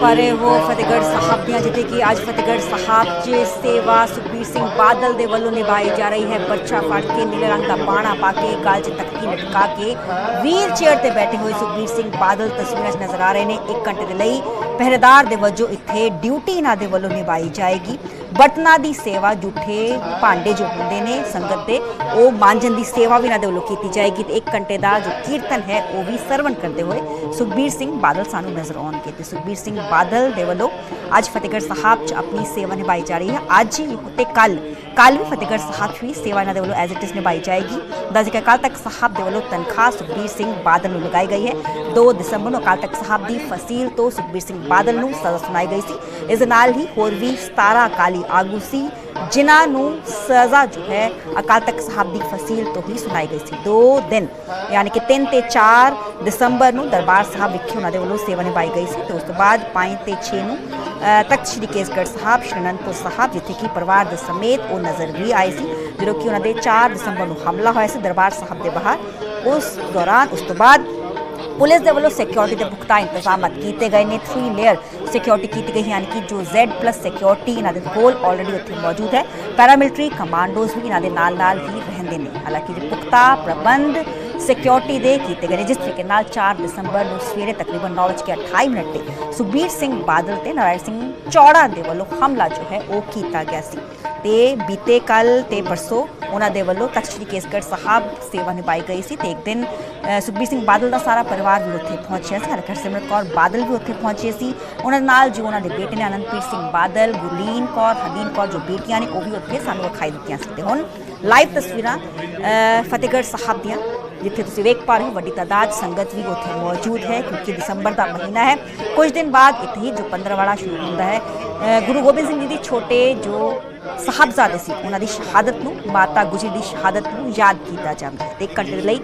ਪਰ ਉਹ ਫਤਿਹਗੜ੍ਹ ਸਾਹਿਬ ਦੀਆਂ ਜਿੱਥੇ ਕਿ ਅੱਜ ਫਤਿਹਗੜ੍ਹ ਸਾਹਿਬ 'ਚ ਸੇਵਾ ਸੁਖਬੀਰ ਸਿੰਘ ਬਾਦਲ ਦੇ ਵੱਲੋਂ ਨਿਭਾਈ ਜਾ ਰਹੀ ਹੈ। ਪਰਚਾ ਫੜ ਕੇ ਨੀਲੇ ਰੰਗ ਦਾ ਬਾਣਾ ਪਾ ਕੇ ਗਲ 'ਚ ਤਖਤੀ ਲਟਕਾ ਕੇ ਵੀਲ ਚੇਅਰ ਤੇ ਬੈਠੇ ਹੋਏ ਸੁਖਬੀਰ ਸਿੰਘ ਬਾਦਲ ਤਸਵੀਰਾਂ 'ਚ ਨਜ਼ਰ ਆ ਰਹੇ ਨੇ। 1 ਘੰਟੇ ਦੇ ਲਈ ਪਹਿਰੇਦਾਰ ਦੇ ਵਜੋਂ ਇੱਥੇ ਡਿਊਟੀ ਇਹਨਾਂ ਦੇ ਵੱਲੋਂ ਨਿਭਾਈ ਜਾਏਗੀ। ਬਟਨਾ ਦੀ ਸੇਵਾ ਜੂਠੇ ਭਾਂਡੇ ਜੋ ਹੁੰਦੇ ਨੇ ਸੰਗਤ ਦੇ, ਉਹ ਮਾਂਜਣ ਦੀ ਸੇਵਾ ਵੀ ਇਹਨਾਂ ਦੇ ਵੱਲੋਂ ਕੀਤੀ ਜਾਏਗੀ ਤੇ 1 ਘੰਟੇ ਦਾ ਜੋ ਕੀਰਤਨ ਹੈ, ਉਹ ਵੀ ਸਰਵਣ ਕਰਦੇ ਹੋਏ ਸੁਖਬੀਰ ਸਿੰਘ ਬਾਦਲ ਸਾਨੂੰ ਨਜ਼ਰ ਆਉਣਗੇ ਤੇ ਸੁਖਬੀਰ ਸਿੰਘ ਬਾਦਲ ਦੇ ਵੱਲੋਂ ਅੱਜ ਫਤਿਹਗੜ੍ਹ ਸਾਹਿਬ 'ਚ ਆਪਣੀ ਸੇਵਾ ਨਿਭਾਈ ਜਾ ਰਹੀ ਹੈ। ਅੱਜ ਹੀ ਤੇ ਕੱਲ ਕੱਲ ਵੀ ਫਤਿਹਗੜ੍ਹ ਸਾਹਿਬ 'ਚ ਵੀ ਸੇਵਾ ਇਹਨਾਂ ਦੇ ਵੱਲੋਂ ਐਜ਼ ਇਟ ਇਜ਼ ਨਿਭਾਈ ਜਾਏਗੀ ਦੱਸ ਕਿ ਅਕਾਲ ਤਖਤ ਸਾਹਿਬ ਦੇ ਵੱਲੋਂ ਤਨਖਾਹ ਸੁਖਬੀਰ ਸਿੰਘ ਬਾਦਲ ਨੂੰ ਲਗਾਈ ਗਈ ਹੈ 2 ਦਸੰਬਰ ਨੂੰ ਅਕਾਲ ਤਖਤ ਸਾਹਿਬ ਦੀ ਫਸੀਲ ਤੋਂ ਸੁਖਬੀਰ ਸਿੰਘ ਬਾਦਲ ਨੂੰ ਸਜ਼ਾ ਸੁਣਾਈ ਗਈ ਸੀ ਇਸ ਦੇ ਨਾਲ ਹੀ ਹੋਰ ਵੀ 17 ਅਕਾਲੀ ਆਗੂ ਸੀ ਜਿਨ੍ਹਾਂ ਨੂੰ ਸਜ਼ਾ ਜੋ ਹੈ ਅਕਾਲ ਤਖਤ ਸਾਹਿਬ ਦੀ ਫਸੀਲ ਤੋਂ ਹੀ ਸੁਣਾਈ ਗਈ ਸੀ 2 ਦਿਨ ਯਾਨੀ ਕਿ 3 ਤੇ 4 ਦਸੰਬਰ ਨੂੰ ਦਰਬਾਰ ਸਾਹਿਬ ਵਿਖੇ ਉਹਨਾਂ ਦੇ ਵੱਲੋਂ ਸੇਵਾ ਨਿਭਾਈ ਗਈ ਸੀ ਤੇ ਉਸ ਤੋਂ ਬਾਅਦ 5 ਤੇ 6 ਨੂੰ ਤਖਤ ਸ੍ਰੀ ਕੇਸਗੜ੍ਹ ਸਾਹਿਬ ਸ਼੍ਰੀ ਅਨੰਦਪੁਰ ਸਾਹਿਬ ਜਿੱਥੇ ਕਿ ਪਰਿਵਾਰ ਦੇ ਸਮੇਤ ਉਹ ਨਜ਼ਰ ਵੀ ਆਏ ਸੀ ਜਦੋਂ ਕਿ ਉਹਨਾਂ ਦੇ 4 ਦਸੰਬਰ ਨੂੰ ਹਮਲਾ ਹੋਇਆ ਸੀ ਦਰਬਾਰ ਸਾਹਿਬ ਦੇ ਬਾਹਰ ਉਸ ਦੌਰਾਨ ਉਸ ਤੋਂ ਬਾਅਦ ਪੁਲਿਸ ਦੇ ਵੱਲੋਂ ਸਿਕਿਉਰਿਟੀ ਦੇ ਪੁਖਤਾ ਇੰਤਜ਼ਾਮਤ ਕੀਤੇ ਗਏ ਨੇ 3 ਲੇਅਰ ਸਿਕਿਉਰਿਟੀ ਕੀਤੀ ਗਈ ਯਾਨੀ ਕਿ ਜੋ Z+ ਸਿਕਿਉਰਿਟੀ ਇਹਨਾਂ ਦੇ ਕੋਲ ਆਲਰੇਡੀ ਉੱਥੇ ਮੌਜੂਦ ਹੈ ਪੈਰਾਮਿਲਟਰੀ ਕਮਾਂਡੋਜ਼ ਵੀ ਇਹਨਾਂ ਦੇ ਨਾਲ ਨਾਲ ਹੀ ਰਹਿੰਦੇ ਨੇ ਹਾਲਾਂਕਿ ਪੁਖਤਾ ਪ੍ਰਬੰਧ ਸਿਕਿਉਰਿਟੀ ਦੇ ਕੀਤੇ ਗਏ ਨੇ। ਜਿਸ ਤਰੀਕੇ ਨਾਲ 4 ਦਸੰਬਰ ਨੂੰ ਸਵੇਰੇ ਤਕਰੀਬਨ 9:28 ਮਿੰਟ ਤੇ ਸੁਖਬੀਰ ਸਿੰਘ ਬਾਦਲ ਤੇ ਨਾਰਾਇਣ ਸਿੰਘ ਚੌੜਾ ਦੇ ਵੱਲੋਂ ਹਮਲਾ ਜੋ ਹੈ ਉਹ ਕੀਤਾ ਗਿਆ ਸੀ। ਤੇ ਬੀਤੇ ਕੱਲ ਤੇ ਪਰਸੋਂ ਉਹਨਾਂ ਦੇ ਵੱਲੋਂ ਤਖਤ ਸ੍ਰੀ ਕੇਸਗੜ੍ਹ ਸਾਹਿਬ ਸੇਵਾ ਨਿਭਾਈ ਗਈ ਸੀ ਤੇ ਇੱਕ ਦਿਨ ਸੁਖਬੀਰ ਸਿੰਘ ਬਾਦਲ ਦਾ ਸਾਰਾ ਪਰਿਵਾਰ ਵੀ ਉੱਥੇ ਪਹੁੰਚਿਆ ਸੀ। ਹਰਕਰ ਸਿਮਰਤ ਕੌਰ ਬਾਦਲ ਵੀ ਉੱਥੇ ਪਹੁੰਚੇ ਸੀ। ਉਹਨਾਂ ਨਾਲ ਜੋ ਉਹਨਾਂ ਦੇ ਬੇਟੇ ਨੇ ਅਨੰਦਪ੍ਰੀਤ ਸਿੰਘ ਬਾਦਲ, ਗੁਰਲੀਨ ਕੌਰ ਹਦੀਨ ਕੌਰ ਜੋ ਬੇਟੀਆਂ ਨੇ ਉਹ ਵੀ ਉੱਥੇ ਸਾਨੂੰ ਵਿਖਾਈ ਦਿੱਤੀਆਂ ਸੀ। ਤੇ ਹੁਣ ਲਾਈਵ ਤਸਵੀਰਾਂ ਫਤਿਹਗੜ੍ਹ ਸਾਹਿਬ ਦੀਆਂ। ਜਿੱਥੇ ਤੁਸੀਂ ਵੇਖ ਪਾ ਰਹੇ ਹੋ, ਵੱਡੀ ਤਾਦਾਦ ਸੰਗਤ ਵੀ ਉੱਥੇ ਮੌਜੂਦ ਹੈ, ਕਿਉਂਕਿ ਦਸੰਬਰ ਦਾ ਮਹੀਨਾ ਹੈ। ਕੁਝ ਦਿਨ ਬਾਅਦ ਇੱਥੇ ਹੀ ਜੋ 15 ਸ਼ੁਰੂ ਹੁੰਦਾ ਹੈ ਗੁਰੂ ਗੋਬਿੰਦ ਸਿੰਘ ਜੀ ਦੀ ਛੋਟੇ ਜੋ ਸਾਹਿਬਜ਼ਾਦੇ ਸੀ, ਉਹਨਾਂ ਦੀ ਸ਼ਹਾਦਤ ਨੂੰ, ਮਾਤਾ ਗੁਜਰੀ ਦੀ ਸ਼ਹਾਦਤ ਨੂੰ ਯਾਦ ਕੀਤਾ ਜਾਂਦਾ ਹੈ। ਤੇ ਘੰਟੇ ਦੇ ਲਈ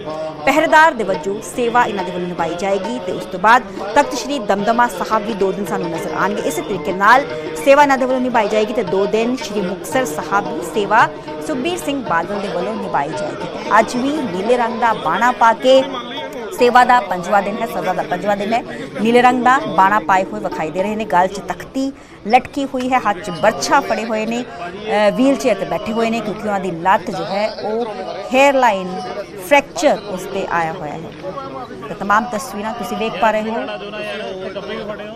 ਪਹਿਰੇਦਾਰ ਦੇ ਵਜੋਂ ਸੇਵਾ ਇਹਨਾਂ ਦੇ ਵੱਲੋਂ ਨਿਭਾਈ ਜਾਏਗੀ ਤੇ ਉਸ ਤੋਂ ਬਾਅਦ ਤਖਤ ਸ੍ਰੀ ਦਮਦਮਾ ਸਾਹਿਬ ਵੀ ਦੋ ਦਿਨ ਸਾਨੂੰ ਨਜ਼ਰ ਆਣਗੇ ਇਸੇ ਤਰੀਕੇ ਨਾਲ ਸੇਵਾ ਇਹਨਾਂ ਦੇ ਵੱਲੋਂ ਨਿਭਾਈ ਜਾਏਗੀ ਤੇ ਦੋ ਦਿਨ ਸ੍ਰੀ ਮੁਕਤਸਰ ਸਾਹਿਬ ਦੀ ਸੇਵਾ ਸੁਖਬੀਰ ਸਿੰਘ ਬਾਦਲ ਦੇ ਵੱਲੋਂ ਨਿਭਾਈ ਜਾਏਗੀ ਤੇ ਅੱਜ ਵੀ ਨੀਲੇ ਰੰਗ ਦਾ ਬਾਣਾ ਪਾ ਕੇ ਸੇਵਾ ਦਾ ਪੰਜਵਾਂ ਦਿਨ ਹੈ ਸਜ਼ਾ ਦਾ ਪੰਜਵਾਂ ਦਿਨ ਹੈ ਨੀਲੇ ਰੰਗ ਦਾ ਬਾਣਾ ਪਾਏ ਹੋਏ ਵਿਖਾਈ ਦੇ ਰਹੇ ਨੇ ਗਲ 'ਚ ਤਖਤੀ ਲਟਕੀ ਹੋਈ ਹੈ ਹੱਥ 'ਚ ਬਰਛਾ ਫੜੇ ਹੋਏ ਨੇ ਵੀਲ ਚੇਅਰ ਤੇ ਬੈਠੇ ਹੋਏ ਨੇ ਕਿਉਂਕਿ ਉਹਨਾਂ ਦੀ ਲੱਤ ਜੋ ਹੈ ਉਹ ਹੇਅਰ ਲਾਈਨ ਫ੍ਰੈਕਚਰ ਉਸ ਤੇ ਆਇਆ ਹੋਇਆ ਹੈ ਤਾਂ तमाम ਤਸਵੀਰਾਂ ਤੁਸੀਂ ਵੇਖ ਪਾ ਰਹੇ ਹੋ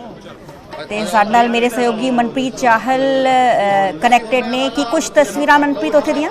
ਤੇ ਸਾਡੇ ਨਾਲ ਮੇਰੇ ਸਹਿਯੋਗੀ ਮਨਪ੍ਰੀਤ ਚਾਹਲ ਕਨੈਕਟਡ ਨੇ। ਕਿ ਕੁਝ ਤਸਵੀਰਾਂ ਮਨਪ੍ਰੀਤ ਉੱਥੇ ਦੀਆਂ?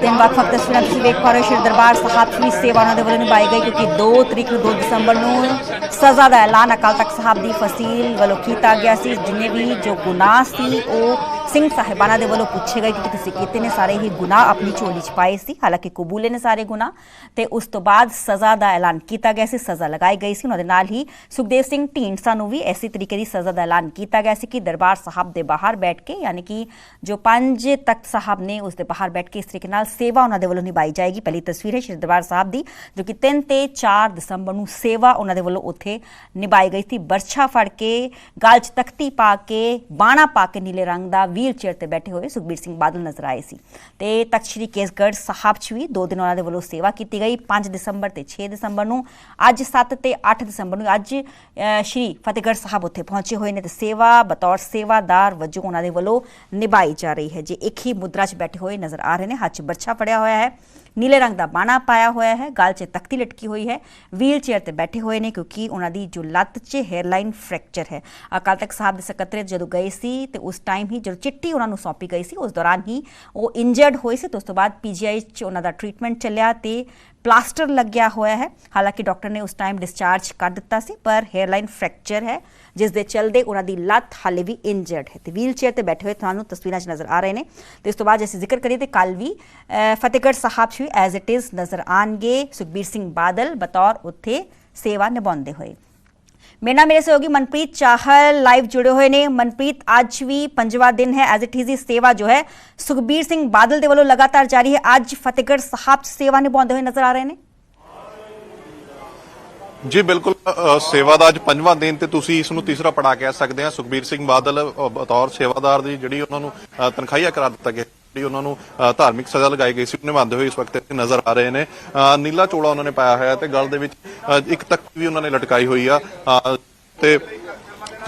ਤਿੰਨ ਵੱਖ-ਵੱਖ ਤਸਵੀਰਾਂ ਤੁਸੀਂ ਵੇਖ ਪਾ ਰਹੇ ਸ਼੍ਰੀ ਦਰਬਾਰ ਸਾਹਿਬ ਵੀ ਸੇਵਾ ਉਹਨਾਂ ਦੇ ਵੱਲੋਂ ਨਿਭਾਈ ਗਈ ਕਿਉਂਕਿ 2 ਤਰੀਕ ਨੂੰ 2 ਦਸੰਬਰ ਨੂੰ ਸਜ਼ਾ ਦਾ ਐਲਾਨ ਅਕਾਲ ਤਖਤ ਸਾਹਿਬ ਦੀ ਫਸੀਲ ਵੱਲੋਂ ਕੀਤਾ ਗਿਆ ਸੀ। ਜਿੰਨੇ ਵੀ ਜੋ ਗੁਨਾਹ ਸੀ ਉਹ ਸਿੰਘ ਸਾਹਿਬਾਨਾਂ ਦੇ ਵੱਲੋਂ ਪੁੱਛੇ ਗਏ ਕਿ ਤੁਸੀਂ ਕੀਤੇ ਨੇ ਸਾਰੇ ਹੀ ਗੁਨਾਹ ਆਪਣੀ ਝੋਲੀ 'ਚ ਪਾਏ ਸੀ, ਹਾਲਾਂਕਿ ਕਬੂਲੇ ਨੇ ਸਾਰੇ ਗੁਨਾਹ, ਤੇ ਉਸ ਤੋਂ ਬਾਅਦ ਸਜ਼ਾ ਦਾ ਐਲਾਨ ਕੀਤਾ ਗਿਆ ਸੀ, ਸਜ਼ਾ ਲਗਾਈ ਗਈ ਸੀ। ਉਹਨਾਂ ਦੇ ਨਾਲ ਹੀ ਸੁਖਦੇਵ ਸਿੰਘ ਢੀਂਡਸਾ ਨੂੰ ਵੀ ਐਸੀ ਤਰੀਕੇ ਦੀ ਸਜ਼ਾ ਦਾ ਐਲਾਨ ਕੀਤਾ ਗਿਆ ਸੀ ਕਿ ਦਰਬਾਰ ਸਾਹਿਬ ਦੇ ਬਾਹਰ ਬੈਠ ਕੇ, ਯਾਨੀ ਕਿ ਜੋ ਪੰਜ ਤਖਤ ਸਾਹਿਬ ਨੇ ਉਸ ਦੇ ਬਾਹਰ ਬੈਠ ਕੇ ਇਸ ਤਰੀਕੇ ਨਾਲ ਸੇਵਾ ਉਹਨਾਂ ਦੇ ਵੱਲੋਂ ਨਿਭਾਈ ਜਾਏਗੀ। ਪਹਿਲੀ ਤਸਵੀਰ ਹੈ ਸ਼੍ਰੀ ਦਰਬਾਰ ਸਾਹਿਬ ਦੀ, ਜੋ ਕਿ 3 ਤੇ 4 ਦਸੰਬਰ ਨੂੰ ਸੇਵਾ ਉਹਨਾਂ ਦੇ ਵੱਲੋਂ ਉੱਥੇ ਨਿਭਾਈ ਗਈ ਸੀ। ਬਰਛਾ ਫੜ ਕੇ, ਗਾਲ 'ਚ ਤਖਤੀ ਪਾ ਕੇ, ਬਾਣਾ ਪਾ ਕੇ ਨੀਲੇ ਰੰਗ ਦਾ ਵੀਲ ਚੇਅਰ ਤੇ ਬੈਠੇ ਹੋਏ ਸੁਖਬੀਰ ਸਿੰਘ ਬਾਦਲ ਨਜ਼ਰ ਆਏ ਸੀ। ਤੇ ਤਖਤ ਸ੍ਰੀ ਕੇਸਗੜ੍ਹ ਸਾਹਿਬ 'ਚ ਵੀ ਦੋ ਦਿਨ ਉਹਨਾਂ ਦੇ ਵੱਲੋਂ ਸੇਵਾ ਕੀਤੀ ਗਈ 5 ਦਸੰਬਰ ਤੇ 6 ਦਸੰਬਰ ਨੂੰ, ਅੱਜ 7 ਤੇ 8 ਦਸੰਬਰ ਨੂੰ ਅੱਜ ਸ਼੍ਰੀ ਫਤਿਹਗੜ੍ਹ ਸਾਹਿਬ ਉੱਥੇ ਪਹੁੰਚੇ ਹੋਏ ਨੇ ਤੇ ਸੇਵਾ, ਬਤੌਰ ਸੇਵਾਦਾਰ ਵਜੋਂ ਉਹਨਾਂ ਦੇ ਵੱਲੋਂ ਨਿਭਾਈ ਜਾ ਰਹੀ ਹੈ। ਜੇ ਇੱਕ ਹੀ ਮੁਦਰਾ 'ਚ ਬੈਠੇ ਹੋਏ ਨਜ਼ਰ ਆ ਰਹੇ ਨੇ, ਹੱਥ 'ਚ ਬਰਛਾ ਫੜਿਆ ਹੋਇਆ ਹੈ। ਨੀਲੇ ਰੰਗ ਦਾ ਬਾਣਾ ਪਾਇਆ ਹੋਇਆ ਹੈ। ਗਲ 'ਚ ਤਖਤੀ ਲਟਕੀ ਹੋਈ ਹੈ। ਵੀਲ ਚੇਅਰ ਤੇ ਬੈਠੇ ਹੋਏ ਨੇ ਕਿਉਂਕਿ ਉਹਨਾਂ ਦੀ ਜੋ ਲੱਤ 'ਚ ਹੈਅਰਲਾਈਨ ਫ੍ਰੈਕਚਰ ਹੈ। ਅਕਾਲ ਤਖਤ ਸਾਹਿਬ ਦੇ ਸਕੱਤਰੇਤ ਜਦੋਂ ਗਏ ਸੀ ਤੇ ਉਸ ਟਾਈਮ ਹੀ ਜਦੋਂ ਚਿੱਠੀ ਉਹਨਾਂ ਨੂੰ ਸੌਂਪੀ ਗਈ ਸੀ, ਉਸ ਦੌਰਾਨ ਹੀ ਉਹ ਇੰਜਰਡ ਹੋਏ ਸੀ ਤੇ ਉਸ ਤੋਂ ਬਾਅਦ ਪੀਜੀਆਈ 'ਚ ਉਹਨਾਂ ਦਾ ਟ੍ਰੀਟਮੈਂਟ ਚੱਲਿਆ ਤੇ ਪਲਾਸਟਰ ਲੱਗਿਆ ਹੋਇਆ ਹੈ। ਹਾਲਾਂਕਿ ਡਾਕਟਰ ਨੇ ਉਸ ਟਾਈਮ ਡਿਸਚਾਰਜ ਕਰ ਦਿੱਤਾ ਸੀ, ਪਰ ਹੈਅਰਲਾਈਨ ਫ੍ਰੈਕਚਰ ਹੈ। ਜਿਸ ਦੇ ਚਲਦੇ ਉਹਨਾਂ ਦੀ ਲੱਤ ਹਾਲੇ ਵੀ ਇੰਜਰਡ ਹੈ। ਤੇ ਵੀਲ ਚੇਅਰ ਤੇ ਬੈਠੇ ਹੋਏ ਤੁਹਾਨੂੰ ਤਸਵੀਰਾਂ 'ਚ ਨਜ਼ਰ ਆ ਰਹੇ ਨੇ। ਤੇ ਇਸ ਤੋਂ ਬਾਅਦ ਜੇ ਅਸੀਂ ਜ਼ਿਕਰ ਕਰੀਏ ਤੇ ਕੱਲ ਵੀ ਫਤਿਹਗੜ੍ਹ ਸਾਹਿਬ 'ਚ ਵੀ ਐਜ਼ ਇਟ ਇਜ਼ ਨਜ਼ਰ ਆਣਗੇ। ਸੁਖਬੀਰ ਸਿੰਘ ਬਾਦਲ ਬਤੌਰ ਉੱਥੇ ਸੇਵਾ ਨਿਭਾਉਂਦੇ ਹੋਏ। ਮੇਰੇ ਨਾਲ ਮੇਰੇ ਸਹਿਯੋਗੀ ਮਨਪ੍ਰੀਤ ਚਾਹਲ ਲਾਈਵ ਜੁੜੇ ਹੋਏ ਨੇ। ਮਨਪ੍ਰੀਤ, ਅੱਜ ਵੀ ਪੰਜਵਾਂ ਦਿਨ ਹੈ। ਐਜ਼ ਇਟ ਇਜ਼ ਦੀ ਸੇਵਾ ਜੋ ਹੈ, ਸੁਖਬੀਰ ਸਿੰਘ ਬਾਦਲ ਦੇ ਵੱਲੋਂ ਲਗਾਤਾਰ ਜਾਰੀ ਹੈ। ਅੱਜ ਫਤਿਹਗੜ੍ਹ ਸਾਹਿਬ 'ਚ ਸੇਵਾ ਨਿਭਾਉਂਦੇ ਹੋਏ ਨਜ਼ਰ ਆ ਰਹੇ ਨੇ। ਜੀ ਬਿਲਕੁਲ ਸੇਵਾ ਦਾ ਅੱਜ ਪੰਜਵਾਂ ਦਿਨ ਤੇ ਤੁਸੀਂ ਇਸ ਨੂੰ ਤੀਸਰਾ ਪੜਾ ਕਹਿ ਸਕਦੇ ਆ ਸੁਖਬੀਰ ਸਿੰਘ ਬਾਦਲ ਬਤੌਰ ਸੇਵਾਦਾਰ ਦੀ ਜਿਹੜੀ ਉਹਨਾਂ ਨੂੰ ਅ, ਤਨਖਾਹੀਆ ਕਰਾ ਦਿੱਤਾ ਗਿਆ ਜਿਹੜੀ ਉਹਨਾਂ ਨੂੰ ਧਾਰਮਿਕ ਸਜ਼ਾ ਲਗਾਈ ਗਈ ਸੀ ਨਿਭਾਉਂਦੇ ਹੋਏ ਇਸ ਵਕਤ ਇੱਥੇ ਨਜ਼ਰ ਆ ਰਹੇ ਨੇ। ਅ, ਨੀਲਾ ਚੋਲਾ ਉਹਨਾਂ ਨੇ ਪਾਇਆ ਹੋਇਆ ਤੇ ਗਲ ਦੇ ਵਿੱਚ ਇੱਕ ਤੱਕ ਵੀ ਉਹਨਾਂ ਨੇ ਲਟਕਾਈ ਹੋਈ ਆ। ਤੇ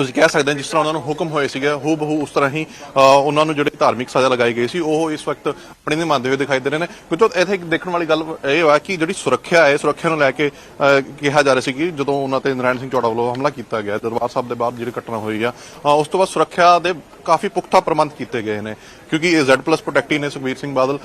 ਤੁਸੀਂ ਕਹਿ ਸਕਦੇ ਹੋ ਜਿਸ ਤਰ੍ਹਾਂ ਉਹਨਾਂ ਨੂੰ ਹੁਕਮ ਹੋਏ ਸੀਗੇ ਹੂ ਬਹੂ ਉਸ ਤਰ੍ਹਾਂ ਹੀ ਉਹਨਾਂ ਨੂੰ ਜਿਹੜੇ ਧਾਰਮਿਕ ਸਜ਼ਾ ਲਗਾਈ ਗਈ ਸੀ ਉਹ ਇਸ ਵਕਤ ਆਪਣੇ ਨਿਭਾਉਂਦੇ ਹੋਏ ਦਿਖਾਈ ਦੇ ਰਹੇ ਨੇ। ਕਿਉਂਕਿ ਇੱਥੇ ਇੱਕ ਦੇਖਣ ਵਾਲੀ ਗੱਲ ਇਹ ਹੈ ਕਿ ਜਿਹੜੀ ਸੁਰੱਖਿਆ ਹੈ ਸੁਰੱਖਿਆ ਨੂੰ ਲੈ ਕੇ ਅ, ਕਿਹਾ ਜਾ ਰਿਹਾ ਸੀ ਕਿ ਜਦੋਂ ਉਹਨਾਂ ਤੇ ਨਰਾਇਣ ਸਿੰਘ ਚੌੜਾ ਵੱਲੋਂ ਹਮਲਾ ਕੀਤਾ ਗਿਆ ਦਰਬਾਰ ਸਾਹਿਬ ਦੇ ਬਾਅਦ ਜਿਹੜੀ ਘਟਨਾ ਹੋਈ ਆ ਉਸ ਤੋਂ ਬਾਅਦ ਸੁਰੱਖਿਆ ਦੇ ਕਾਫੀ ਪੁਖਤਾ ਪ੍ਰਬੰਧ ਕੀਤੇ ਗਏ ਨੇ ਕਿਉਂਕਿ ਇਹ Z+ ਪ੍ਰੋਟੈਕਟੀ ਨੇ ਸੁਖਬੀਰ ਸਿੰਘ ਬਾਦਲ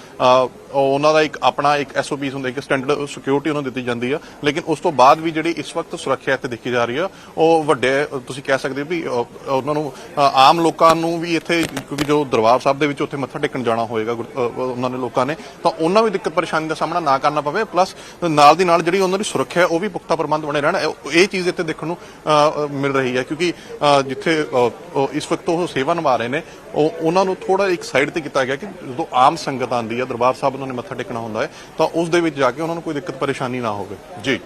ਉਹਨਾਂ ਦਾ ਇੱਕ ਆਪਣਾ ਇੱਕ ਐਸਓਪੀ ਹੁੰਦਾ ਇੱਕ ਸਟੈਂਡਰਡ ਸਿਕਿਉਰਿਟੀ ਉਹਨਾਂ ਨੂੰ ਦਿੱਤੀ ਜਾਂਦੀ ਆ। ਲੇਕਿਨ ਉਸ ਤੋਂ ਬਾਅਦ ਵੀ ਜਿਹੜੀ ਇਸ ਵਕਤ ਸੁਰੱਖਿਆ ਇੱਥੇ ਦੇਖੀ ਜਾ ਰਹੀ ਆ ਉਹ ਵੱਡੇ ਤੁਸੀਂ ਕਹਿ ਸਕਦੇ ਵੀ ਉਹਨਾਂ ਨੂੰ ਆਮ ਲੋਕਾਂ ਨੂੰ ਵੀ ਇੱਥੇ ਕਿਉਂਕਿ ਜੋ ਦਰਬਾਰ ਸਾਹਿਬ ਦੇ ਵਿੱਚ ਉੱਥੇ ਮੱਥਾ ਟੇਕਣ ਜਾਣਾ ਹੋਏਗਾ ਉਹਨਾਂ ਨੇ ਲੋਕਾਂ ਨੇ ਤਾਂ ਉਹਨਾਂ ਵੀ ਦਿੱਕਤ ਪਰੇਸ਼ਾਨੀ ਦਾ ਸਾਹਮਣਾ ਨਾ ਕਰਨਾ ਪਵੇ। ਪਲੱਸ ਨਾਲ ਦੀ ਨਾਲ ਜਿਹੜੀ ਉਹਨਾਂ ਦੀ ਸੁਰੱਖਿਆ ਹੈ, ਉਹ ਵੀ ਪੁਖਤਾ ਪ੍ਰਬੰਧ ਬਣੇ ਰਹਿਣ। ਇਹ- ਚੀਜ਼ ਇੱਥੇ ਦੇਖਣ ਨੂੰ ਮਿਲ ਰਹੀ ਹੈ। ਕਿਉਂਕਿ ਜਿੱਥੇ ਇਸ ਵਕਤ ਉਹ ਸੇਵਾ ਨਿਭਾ ਰਹੇ ਨੇ ਉਹ ਉਹਨਾਂ ਨੂੰ ਥੋੜਾ ਇੱਕ ਸਾਈਡ ਤੇ ਕੀਤਾ ਗਿਆ ਕਿ ਜਦੋਂ ਆਮ ਸੰਗਤ ਆਂਦੀ ਹੈ ਦਰਬਾਰ ਸਾਹਿਬ ਉਹਨਾਂ ਨੇ ਮੱਥਾ ਟੇਕਣਾ ਹੁੰਦਾ ਹੈ ਤਾਂ ਉਸ ਦੇ ਵਿੱਚ ਜਾ ਕੇ ਉਹਨਾਂ ਨੂੰ ਕੋਈ ਦਿੱਕਤ ਪਰੇਸ਼ਾਨੀ ਨਾ ਹੋਵੇ। ਜੀ।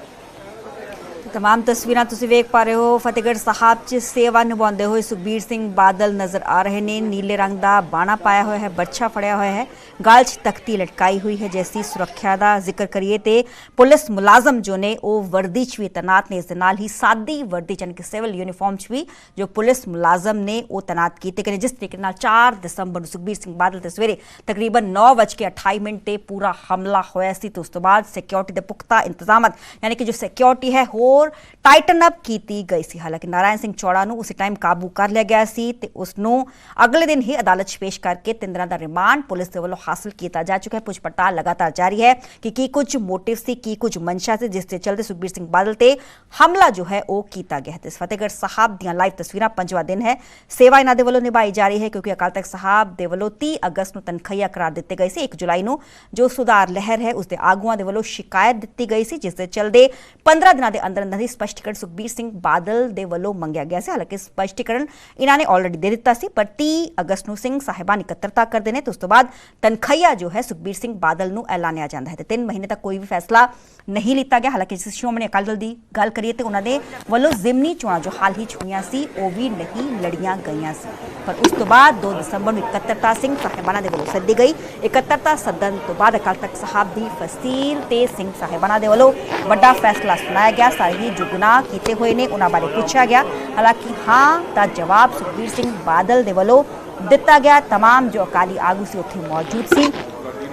ਤਮਾਮ ਤਸਵੀਰਾਂ ਤੁਸੀਂ ਵੇਖ ਪਾ ਰਹੇ ਹੋ ਫਤਿਹਗੜ੍ਹ ਸਾਹਿਬ 'ਚ ਸੇਵਾ ਨਿਭਾਉਂਦੇ ਹੋਏ ਸੁਖਬੀਰ ਸਿੰਘ ਬਾਦਲ ਨਜ਼ਰ ਆ ਰਹੇ ਨੇ ਨੀਲੇ ਰੰਗ ਦਾ ਬਾਣਾ ਪਾਇਆ ਹੋਇਆ ਹੈ ਬੱਚਾ ਫੜਿਆ ਹੋਇਆ ਹੈ ਗਾਲ 'ਚ ਤਖਤੀ ਲਟਕਾਈ ਹੋਈ ਹੈ ਜੈਸੀ ਸੁਰੱਖਿਆ ਦਾ ਜ਼ਿਕਰ ਕਰੀਏ ਤੇ ਪੁਲਿਸ ਮੁਲਾਜ਼ਮ ਜੋ ਨੇ ਉਹ ਵਰਦੀ 'ਚ ਵੀ ਤੈਨਾਤ ਨੇ ਇਸ ਦੇ ਨਾਲ ਹੀ ਸਾਦੀ ਵਰਦੀ ਚ ਯਾਨੀ ਕਿ ਸਿਵਲ ਯੂਨੀਫਾਰਮ 'ਚ ਵੀ ਜੋ ਪੁਲਿਸ ਮੁਲਾਜ਼ਮ ਨੇ ਉਹ ਤੈਨਾਤ ਕੀਤੇ ਗਏ ਨੇ ਜਿਸ ਤਰੀਕੇ ਨਾਲ 4 ਦਸੰਬਰ ਨੂੰ ਸੁਖਬੀਰ ਸਿੰਘ ਬਾਦਲ ਤੇ ਸਵੇਰੇ ਤਕਰੀਬਨ 9:28 ਮਿੰਟ ਤੇ ਪੂਰਾ ਹਮਲਾ ਹੋਇਆ ਸੀ ਤੇ ਉਸ ਤੋਂ ਬਾਅਦ ਸਿਕਿਉਰਿਟੀ ਦੇ ਪੁਖਤਾ ਇੰਤਜ਼ਾਮਤ ਯਾਨੀ ਕਿ ਜੋ ਸਿਕਿਉਰਿਟੀ ਹੈ ਹੋਰ ਟਾਈਟਨ ਅਪ ਕੀਤੀ ਗਈ ਸੀ। ਹਾਲਾਂਕਿ ਨਾਰਾਇਣ ਸਿੰਘ ਚੌੜਾ ਨੂੰ ਉਸੇ ਟਾਈਮ ਕਾਬੂ ਕਰ ਲਿਆ ਗਿਆ ਸੀ ਤੇ ਉਸ ਨੂੰ ਅਗਲੇ ਦਿਨ ਹੀ ਅਦਾਲਤ 'ਚ ਪੇਸ਼ ਕਰਕੇ ਤਿੰਨ ਦਿਨਾਂ ਦਾ ਰਿਮਾਂਡ ਪੁਲਿਸ ਦੇ ਵੱਲੋਂ ਹਾਸਲ ਕੀਤਾ ਜਾ ਚੁੱਕਾ ਹੈ। ਪੁੱਛ ਪੜਤਾਲ ਲਗਾਤਾਰ ਜਾਰੀ ਹੈ ਕਿ ਕੀ ਕੁਝ ਮੋਟਿਵ ਸੀ, ਕੀ ਕੁਝ ਮਨਸ਼ਾ ਸੀ, ਜਿਸ ਦੇ ਚਲਦੇ ਸੁਖਬੀਰ ਸਿੰਘ ਬਾਦਲ ਤੇ ਹਮਲਾ ਜੋ ਹੈ ਉਹ ਕੀਤਾ ਗਿਆ ਹੈ। ਤੇ ਫਤਿਹਗੜ੍ਹ ਸਾਹਿਬ ਦੀਆਂ ਲਾਈਵ ਤਸਵੀਰਾਂ ਪੰਜਵਾਂ ਦਿਨ ਹੈ। ਸੇਵਾ ਇਹਨਾਂ ਦੇ ਵੱਲੋਂ ਨਿਭਾਈ ਜਾ ਰਹੀ ਹੈ ਕਿਉਂਕਿ ਅਕਾਲ ਤਖਤ ਸਾਹਿਬ ਦੇ ਵੱਲੋਂ 30 ਅਗਸਤ ਨੂੰ ਤਨਖਾਹੀਆ ਕਰਾਰ ਦਿੱਤੇ ਗਏ ਸੀ। 1 ਜੁਲਾਈ ਨੂੰ ਜੋ ਸੁਧਾਰ ਲਹਿਰ ਹੈ ਉਸ ਦੇ ਆਗੂਆਂ ਦੇ ਵੱਲੋਂ ਸ਼ਿਕਾਇਤ ਦਿੱਤੀ ਗਈ ਸੀ, ਜਿਸ ਦੇ ਚਲਦੇ 15 ਦਿਨਾਂ ਦੇ ਅੰਦਰ ਅੰਦਰ ਹੀ ਸਪਸ਼ਟੀਕਰਨ ਸੁਖਬੀਰ ਸਿੰਘ ਬਾਦਲ ਦੇ ਵੱਲੋਂ ਮੰਗਿਆ ਗਿਆ ਸੀ। ਹਾਲਾਂਕਿ ਸਪਸ਼ਟੀਕਰਨ ਇਹਨਾਂ ਨੇ ਆਲਰੇਡੀ ਦੇ ਦਿੱਤਾ ਸੀ, ਪਰ 30 ਅਗਸਤ ਨੂੰ ਸਿੰਘ ਸਾਹਿਬਾਨ ਇਕੱਤਰਤਾ ਕਰਦੇ ਨੇ ਤੇ ਉਸ ਤੋਂ ਬਾਅਦ ਤਨਖਾਹੀਆ ਜੋ ਹੈ ਸੁਖਬੀਰ ਸਿੰਘ ਬਾਦਲ ਨੂੰ ਐਲਾਨਿਆ ਜਾਂਦਾ ਹੈ ਤੇ 3 ਮਹੀਨੇ ਤੱਕ ਕੋਈ ਵੀ ਫੈਸਲਾ ਨਹੀਂ ਲਿੱਤਾ ਗਿਆ। ਹਾਲਾਂਕਿ ਜਿਸ ਸ਼੍ਰੋਮਣੀ ਅਕਾਲੀ ਦਲ ਦੀ ਗੱਲ ਕਰੀਏ ਤੇ ਉਹਨਾਂ ਦੇ ਵੱਲੋਂ ਜ਼ਿਮਨੀ ਚੋਣਾਂ ਜੋ ਹਾਲ ਹੀ 'ਚ ਹੋਈਆਂ ਸੀ, ਉਹ ਵੀ ਨਹੀਂ ਲੜੀਆਂ ਗਈਆਂ ਸੀ। ਪਰ ਉਸ ਤੋਂ ਬਾਅਦ 2 ਦਸੰਬਰ ਨੂੰ ਇਕੱਤਰਤਾ ਸਿੰਘ ਸਾਹਿਬਾਨਾਂ ਦੇ ਵੱਲੋਂ ਸੱਦੀ ਗਈ। ਇਕੱਤਰਤਾ ਸੱਦਣ ਤੋਂ ਬਾਅਦ ਅਕਾਲ ਤਖਤ ਸਾਹਿਬ ਦੀ ਫਸੀਲ ਤੇ ਸਿੰਘ ਸਾਹਿਬਾਨਾਂ ਦੇ ਵੱਲੋਂ ਵੱਡਾ ਫੈਸਲਾ ਸੁਣਾਇਆ ਗਿਆ। ਸਾਰੇ ਹੀ ਜੋ ਗੁਨਾਹ ਕੀਤੇ ਹੋਏ ਨੇ ਉਹਨਾਂ ਬਾਰੇ ਪੁੱਛਿਆ ਗਿਆ ਹਾਲਾਂਕਿ ਹਾਂ ਦਾ ਜਵਾਬ ਸੁਖਬੀਰ ਸਿੰਘ ਬਾਦਲ ਦੇ ਵੱਲੋਂ ਦਿੱਤਾ ਗਿਆ तमाम ਜੋ ਅਕਾਲੀ ਆਗੂ ਸੀ ਉੱਥੇ ਮੌਜੂਦ ਸੀ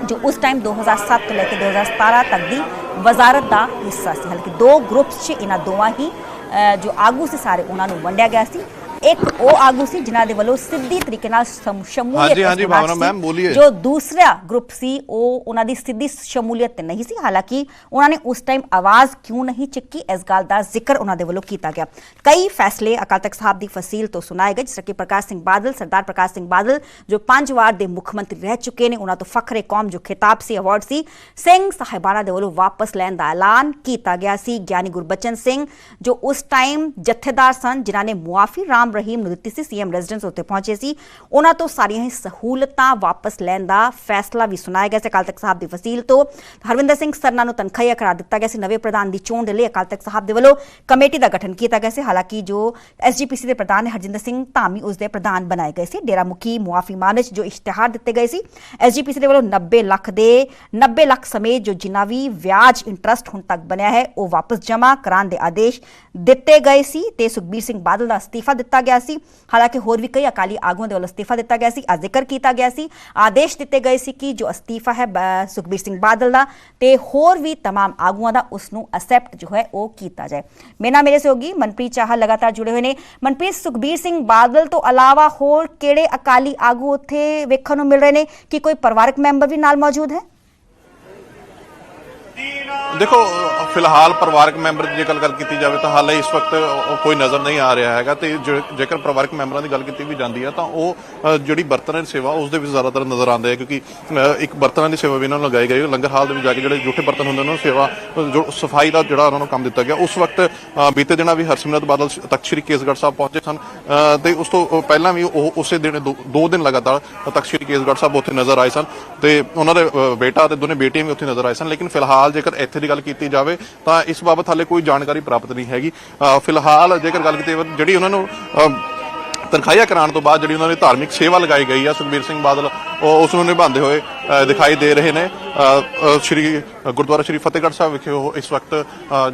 ਜੋ ਉਸ ਟਾਈਮ 2007 ਤੋਂ ਲੈ ਕੇ 2017 ਤੱਕ ਦੀ ਵਜ਼ਾਰਤ ਦਾ ਹਿੱਸਾ ਸੀ ਹਲਕਿ ਦੋ ਗਰੁੱਪਸ 'ਚ ਇਹਨਾਂ ਦੋਵਾਂ ਹੀ ਅ, ਜੋ ਆਗੂ ਸੀ ਸਾਰੇ ਉਹਨਾਂ ਨੂੰ ਵੰਡਿਆ ਗਿਆ ਸੀ ਇੱਕ ਉਹ ਆਗੂ ਸੀ ਜਿਨ੍ਹਾਂ ਦੇ ਵੱਲੋਂ ਸਿੱਧੀ ਤਰੀਕੇ ਨਾਲ ਸ਼ਮ- ਸ਼ਮੂਲੀਅਤ ਹਾਂਜੀ, ਹਾਂਜੀ, ਇਸ ਭਾਵਨਾ ਸੀ। ਮੈਮ, ਬੋਲੀਏ। ਜੋ ਦੂਸਰਾ ਗਰੁੱਪ ਸੀ ਉਹ ਉਹਨਾਂ ਦੀ ਸਿੱਧੀ ਸ਼ਮੂਲੀਅਤ ਤੇ ਨਹੀਂ ਸੀ ਹਾਲਾਂਕਿ ਉਹਨਾਂ ਨੇ ਉਸ ਟਾਈਮ ਆਵਾਜ਼ ਕਿਉਂ ਨਹੀਂ ਚੱਕੀ ਇਸ ਗੱਲ ਦਾ ਜ਼ਿਕਰ ਉਹਨਾਂ ਦੇ ਵੱਲੋਂ ਕੀਤਾ ਗਿਆ ਕਈ ਫੈਸਲੇ ਅਕਾਲ ਤਖਤ ਸਾਹਿਬ ਦੀ ਫਸੀਲ ਤੋਂ ਸੁਣਾਏ ਗਏ ਜਿਸ ਤਰ੍ਹਾਂ ਕਿ ਪ੍ਰਕਾਸ਼ ਸਿੰਘ ਬਾਦਲ ਸਰਦਾਰ ਪ੍ਰਕਾਸ਼ ਸਿੰਘ ਬਾਦਲ ਜੋ ਪੰਜ ਵਾਰ ਦੇ ਮੁੱਖ ਮੰਤਰੀ ਰਹਿ ਚੁੱਕੇ ਨੇ ਉਹਨਾਂ ਤੋਂ ਫਖਰੇ ਕੌਮ ਜੋ ਖਿਤਾਬ ਸੀ ਅਵਾਰਡ ਸੀ ਸਿੰਘ ਸਾਹਿਬਾਨਾ ਦੇ ਵੱਲੋਂ ਵਾਪਸ ਲੈਣ ਦਾ ਐਲਾਨ ਕੀਤਾ ਗਿਆ ਸੀ ਗਿਆਨੀ ਗੁਰਬਚਨ ਸਿੰਘ ਜੋ ਉਸ ਟਾਈਮ ਜਥੇਦਾਰ ਸਨ ਜਿਨ੍ਹਾਂ ਨੇ ਮੁਆਫੀ ਰਾਮ ਰਹੀਮ ਨੂੰ ਦਿੱਤੀ ਸੀ ਸੀਐਮ ਰੈਜ਼ੀਡੈਂਸ ਉੱਤੇ ਪਹੁੰਚੇ ਸੀ। ਉਹਨਾਂ ਤੋਂ ਸਾਰੀਆਂ ਹੀ ਸਹੂਲਤਾਂ ਵਾਪਸ ਲੈਣ ਦਾ ਫੈਸਲਾ ਵੀ ਸੁਣਾਇਆ ਗਿਆ ਸੀ। ਅਕਾਲ ਤਖਤ ਸਾਹਿਬ ਦੀ ਫਸੀਲ ਤੋਂ ਹਰਵਿੰਦਰ ਸਿੰਘ ਸਰਨਾ ਨੂੰ ਤਨਖਾਹੀਆ ਕਰਾ ਦਿੱਤਾ ਗਿਆ ਸੀ। ਨਵੇਂ ਪ੍ਰਧਾਨ ਦੀ ਚੋਣ ਦੇ ਲਈ ਅਕਾਲ ਤਖਤ ਸਾਹਿਬ ਦੇ ਵੱਲੋਂ ਕਮੇਟੀ ਦਾ ਗਠਨ ਕੀਤਾ ਗਿਆ ਸੀ। ਹਾਲਾਂਕਿ ਜੋ ਐਸਜੀਪੀਸੀ ਦੇ ਪ੍ਰਧਾਨ ਹਰਜਿੰਦਰ ਸਿੰਘ ਧਾਮੀ ਉਸ ਦੇ ਪ੍ਰਧਾਨ ਬਣਾਏ ਗਏ ਸੀ। ਡੇਰਾ ਮੁਖੀ ਮੁਆਫੀ ਮਾਨਜ ਜੋ ਇਸ਼ਤਿਹਾਰ ਦਿੱਤੇ ਗਏ ਸੀ ਐਸਜੀਪੀਸੀ ਦੇ ਵੱਲੋਂ 90 ਲੱਖ ਦੇ 90 ਲੱਖ ਸਮੇਤ ਜੋ ਜਿੰਨਾ ਵੀ ਵਿਆਜ ਇੰਟਰਸਟ ਹੁਣ ਤੱਕ ਬਣਿਆ ਹੈ, ਉਹ ਵਾਪਸ ਜਮ੍ਹਾਂ ਕਰਾਉਣ ਦੇ ਆਦੇਸ਼ ਦਿੱਤੇ ਗਏ ਸੀ ਤੇ ਸੁਖਬੀਰ ਸਿੰਘ ਬਾਦਲ ਦਾ ਅਸਤੀਫਾ ਦਿੱਤਾ ਗਿਆ ਸੀ ਹਾਲਾਂਕਿ ਹੋਰ ਵੀ ਕਈ ਅਕਾਲੀ ਆਗੂਆਂ ਦੇ ਵੱਲੋਂ ਅਸਤੀਫਾ ਦਿੱਤਾ ਗਿਆ ਸੀ ਆ ਜ਼ਿਕਰ ਕੀਤਾ ਗਿਆ ਸੀ ਆਦੇਸ਼ ਦਿੱਤੇ ਗਏ ਸੀ ਕਿ ਜੋ ਅਸਤੀਫਾ ਹੈ ਬ- ਸੁਖਬੀਰ ਸਿੰਘ ਬਾਦਲ ਦਾ ਤੇ ਹੋਰ ਵੀ तमाम ਆਗੂਆਂ ਦਾ ਉਸ ਨੂੰ ਅਸੈਪਟ ਜੋ ਹੈ ਉਹ ਕੀਤਾ ਜਾਏ ਮੇਨਾ ਮੇਰੇ ਸਹਿਯੋਗੀ ਮਨਪ੍ਰੀਤ ਚਾਹਲ ਲਗਾਤਾਰ ਜੁੜੇ ਹੋਏ ਨੇ ਮਨਪ੍ਰੀਤ ਸੁਖਬੀਰ ਸਿੰਘ ਬਾਦਲ ਤੋਂ ਇਲਾਵਾ ਹੋਰ ਕਿਹੜੇ ਅਕਾਲੀ ਆਗੂ ਉੱਥੇ ਵੇਖਣ ਨੂੰ ਮਿਲ ਰਹੇ ਨੇ ਕਿ ਕੋਈ ਪਰਿਵਾਰਕ ਮੈਂਬਰ ਵੀ ਨਾਲ ਮੌਜੂਦ ਹੈ ਦੇਖੋ ਫਿਲਹਾਲ ਪਰਿਵਾਰਕ ਮੈਂਬਰ ਦੀ ਜੇਕਰ ਗੱਲ ਕੀਤੀ ਜਾਵੇ ਤਾਂ ਹਾਲੇ ਇਸ ਵਕਤ ਕੋਈ ਨਜ਼ਰ ਨਹੀਂ ਆ ਰਿਹਾ ਹੈਗਾ ਤੇ ਜੇ- ਜੇਕਰ ਪਰਿਵਾਰਕ ਮੈਂਬਰਾਂ ਦੀ ਗੱਲ ਕੀਤੀ ਵੀ ਜਾਂਦੀ ਹੈ ਤਾਂ ਉਹ ਜਿਹੜੀ ਬਰਤਨਾਂ ਦੀ ਸੇਵਾ ਉਸ ਦੇ ਵਿੱਚ ਜ਼ਿਆਦਾਤਰ ਨਜ਼ਰ ਆਉਂਦੇ ਆ ਕਿਉਂਕਿ ਇੱਕ ਬਰਤਨਾਂ ਦੀ ਸੇਵਾ ਵੀ ਇਹਨਾਂ ਨੂੰ ਲਗਾਈ ਗਈ ਲੰਗਰ ਹਾਲ ਦੇ ਵਿੱਚ ਜਾ ਕੇ ਜਿਹੜੇ ਜੂਠੇ ਬਰਤਨ ਹੁੰਦੇ ਉਹਨਾਂ ਨੂੰ ਸੇਵਾ ਜੋ ਸਫ਼ਾਈ ਦਾ ਜਿਹੜਾ ਉਹਨਾਂ ਨੂੰ ਕੰਮ ਦਿੱਤਾ ਗਿਆ। ਉਸ ਵਕਤ ਬੀਤੇ ਦਿਨਾਂ ਵੀ ਹਰਸਿਮਰਤ ਬਾਦਲ ਤਖਤ ਸ੍ਰੀ ਕੇਸਗੜ੍ਹ ਸਾਹਿਬ ਪਹੁੰਚੇ ਸਨ। ਅ, ਤੇ ਉਸ ਤੋਂ ਪਹਿਲਾਂ ਵੀ ਉਹ ਉਸੇ ਦਿਨ ਦੋ- ਦੋ ਦਿਨ ਲਗਾਤਾਰ ਤਖਤ ਸ੍ਰੀ ਕੇਸਗੜ੍ਹ ਸਾਹਿਬ ਉੱਥੇ ਨਜ਼ਰ ਆਏ ਸਨ। ਤੇ ਉਹਨਾਂ ਦੇ ਬੇਟਾ ਤੇ ਦੋਨੇ ਬੇਟੀਆਂ ਵੀ ਉੱਥੇ ਨਜ਼ਰ ਆਏ ਸਨ। ਲੇਕਿਨ ਫਿਲਹਾਲ ਜੇਕਰ ਇੱਥੇ ਦੀ ਗੱਲ ਕੀਤੀ ਜਾਵੇ ਤਾਂ ਇਸ ਬਾਬਤ ਹਾਲੇ ਕੋਈ ਜਾਣਕਾਰੀ ਪ੍ਰਾਪਤ ਨਹੀਂ ਹੈਗੀ। ਅ, ਫਿਲਹਾਲ ਜੇਕਰ ਗੱਲ ਕੀਤੀ ਜਾਵੇ, ਜਿਹੜੀ ਉਹਨਾਂ ਨੂੰ ਅ, ਤਨਖਾਹੀਆ ਕਰਾਉਣ ਤੋਂ ਬਾਅਦ ਜਿਹੜੀ ਉਹਨਾਂ ਦੀ ਧਾਰਮਿਕ ਸੇਵਾ ਲਗਾਈ ਗਈ ਆ ਸੁਖਬੀਰ ਸਿੰਘ ਬਾਦਲ ਉਸ ਨੂੰ ਨਿਭਾਉਂਦੇ ਹੋਏ ਦਿਖਾਈ ਦੇ ਰਹੇ ਨੇ। ਸ਼੍ਰੀ ਗੁਰਦੁਆਰਾ ਸ਼੍ਰੀ ਫਤਿਹਗੜ੍ਹ ਸਾਹਿਬ ਵਿਖੇ ਉਹ ਇਸ ਵਕਤ